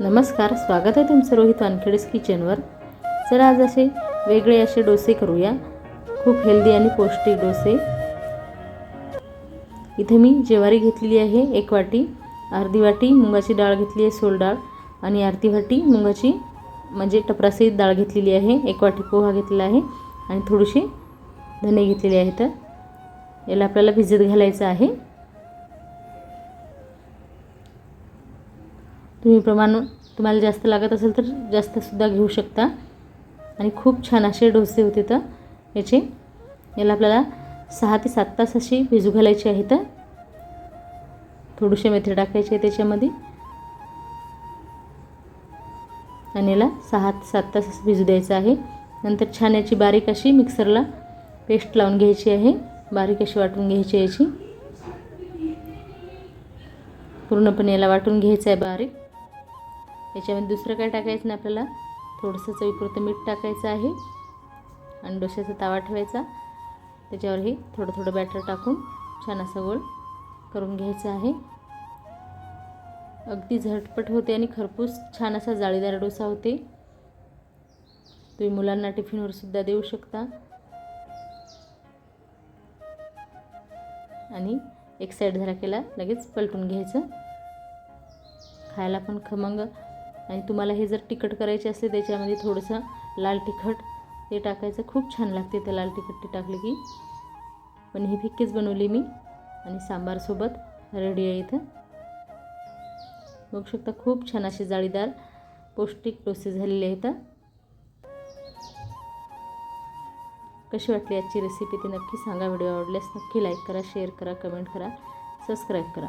नमस्कार स्वागत आहे तुमचं रोहित वानखेडेस किचनवर. चला आज असे वेगळे असे डोसे करूया. खूप हेल्दी आणि पौष्टिक डोसे. इथे मी ज्वारी घेतलेली आहे एक वाटी अर्धी वाटी मुगाची डाळ घेतली आहे सोल डाळ आणि अर्धी वाटी मुगाची म्हणजे टपरासहित डाळ घेतलेली आहे. एक वाटी पोहा घेतलेला आहे आणि थोडीशी धने घेतलेले आहेत. याला आपल्याला भिजत घालायचं आहे. तुम्ही प्रमाण तुम्हाला जास्त लागत असेल तर जास्तसुद्धा घेऊ शकता. आणि खूप छान असे डोसे होते तर याचे. याला आपल्याला सहा ते सात तास अशी भिजू घालायची आहे तर. थोडेसे मेथी टाकायचे आहे त्याच्यामध्ये. आणि याला सहा ते सात तास असं भिजू द्यायचं आहे. नंतर छान याची बारीक अशी मिक्सरला पेस्ट लावून घ्यायची आहे. बारीक अशी वाटून घ्यायची याची. पूर्णपणे याला वाटून घ्यायचं आहे बारीक. याच्यामध्ये दुसरं काय टाकायचं नाही आपल्याला? थोडंसं चवीपुरतं मीठ टाकायचं आहे. आणि डोश्याचा तावा ठेवायचा. त्याच्यावर हे थोडं थोडं बॅटर टाकून छान असा गोल करून घ्यायचं आहे. अगदी झटपट होते आणि खरपूस छान असा जाळीदार डोसा होते. तुम्ही मुलांना टिफिनवर सुद्धा देऊ शकता. आणि एक साईड झाला केला लगेच पलटून घ्यायचं. खायला पण खमंग. आणि तुम्हाला हे जर तिखट करायचे असले त्याच्यामध्ये थोडंसं लाल तिखट ते टाकायचं. खूप छान लागते ते लाल तिखट ते टाकले की. पण ही फिक्कीच बनवली मी आणि सांबारसोबत रेडी आहे इथं. बघू शकता खूप छान असे जाळीदार पौष्टिक डोसे झालेले आहेत कशी वाटली आजची रेसिपी ते नक्की सांगा. व्हिडिओ आवडल्यास नक्की लाईक करा शेअर करा कमेंट करा सबस्क्राईब करा.